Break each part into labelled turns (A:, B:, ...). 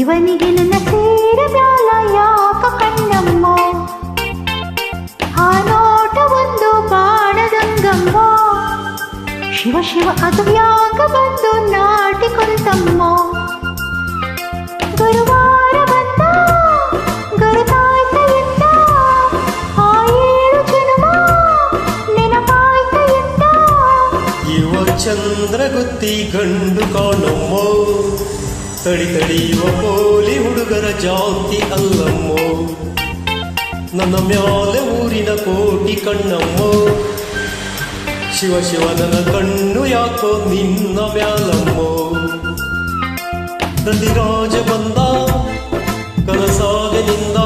A: ಇವನಿಗೆ ನನ್ನ ಸೇರ ಬ್ಯಾಲ ಯಾಕ ಕಣ್ಣಮ್ಮ ಆ ನೋಟ ಒಂದು ಬಾಣದಂಗಮ್ಮ ಶಿವ ಶಿವ ಅದು ಯಾಕ ಬಂದು ನಾಟಿ ಕುಂತಮ್ಮ ಗುರುವಾರ ಬಂದ ಗುರುತಾಯ್ತ ಎಂದ ಆ ಏಳು ಜನ್ಮ ನೆನಪಾಯ್ತ ಎಂದ
B: ಇವ ಚಂದ್ರಗುತ್ತಿ ಗಂಡು ಕಾಣಮ್ಮೋ ತಡಿ ತಡಿಯುವ ಪೋಲಿ ಹುಡುಗರ ಜಾತಿ ಅಲ್ಲಮ್ಮೋ. ನನ್ನ ಮ್ಯಾಲೆ ಊರಿನ ಕೋಟಿ ಕಣ್ಣಮ್ಮೋ. ಶಿವ ಶಿವ ನನ್ನ ಕಣ್ಣು ಯಾಕೋ ನಿನ್ನ ಮ್ಯಾಲಮ್ಮೋ. ಪ್ರತಿರಾಜ ಬಂದ ಕನಸಾಗದಿಂದ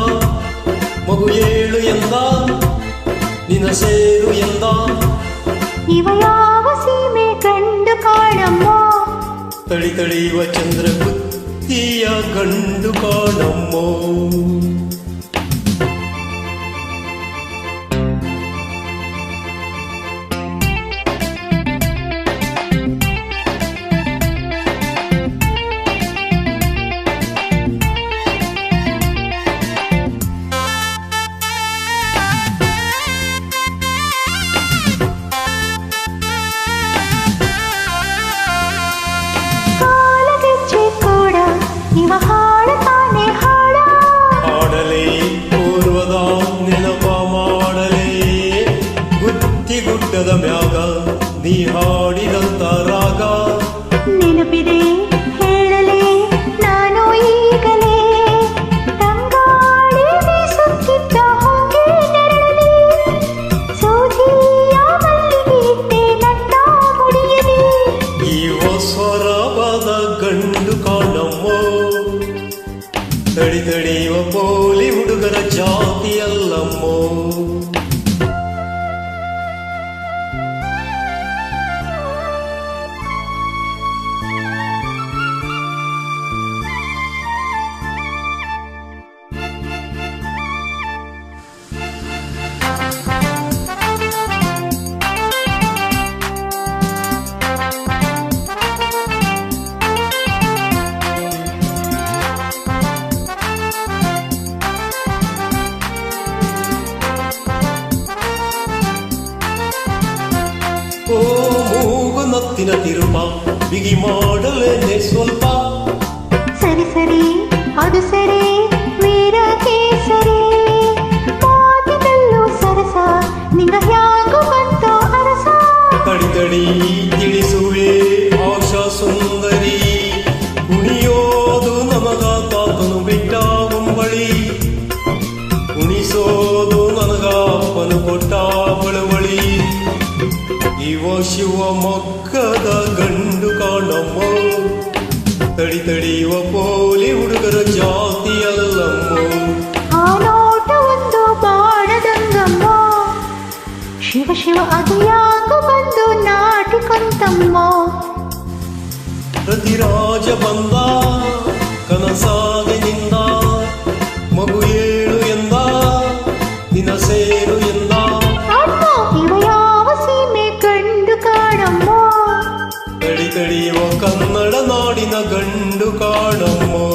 B: ಮಗು ಏಳು ಎಂದ, ನಿನ್ನ ಸೇರು ಎಂದ.
A: ಇವ ಯಾವ ಸೀಮೆ ಕಂಡು ಕಾಣಮ್ಮ.
B: ತಳಿ ತಳಿಯುವ ಚಂದ್ರ ಬುದ್ಧಿಯ ಗಂಡು ಕಾಣಮ್ಮೋ ತಡಿ ತಡಿಯುವ ಪೋಲಿ ಹುಡುಗರ ಜಾತಿ ಮೂಗು ನತ್ತಿನ ತಿರುಪ ಬಿಗಿ ಮಾಡಲೇನೆ ಸ್ವಲ್ಪ
A: ಸರಿ ಸರಿ ಅದು ಸರಿ
B: ಇವ ಶಿವ ಮೊಕ್ಕದ ಗಂಡು ಕಾಣಮ್ಮ. ತಡಿ ತಡಿಯುವ ಪೋಲಿ ಹುಡುಗರ ಜಾತಿ ಅಲ್ಲಮ್ಮೋ.
A: ಆನೋಟ ನೋಟ ಒಂದು ಬಾಣದಂಗಮ್ಮ. ಶಿವ ಶಿವ ಅದು ಯಾಕೋ ಬಂದು ನಾಟಿಕೊಂತಮ್ಮ
B: ಪ್ರತಿರಾಜ ಬಂದ ಕನಸಾಗಿನಿಂದ ಮಗುವಿ ಮಗು നമ്മുടെ നാടിന കണ്ടു കാണുമോ?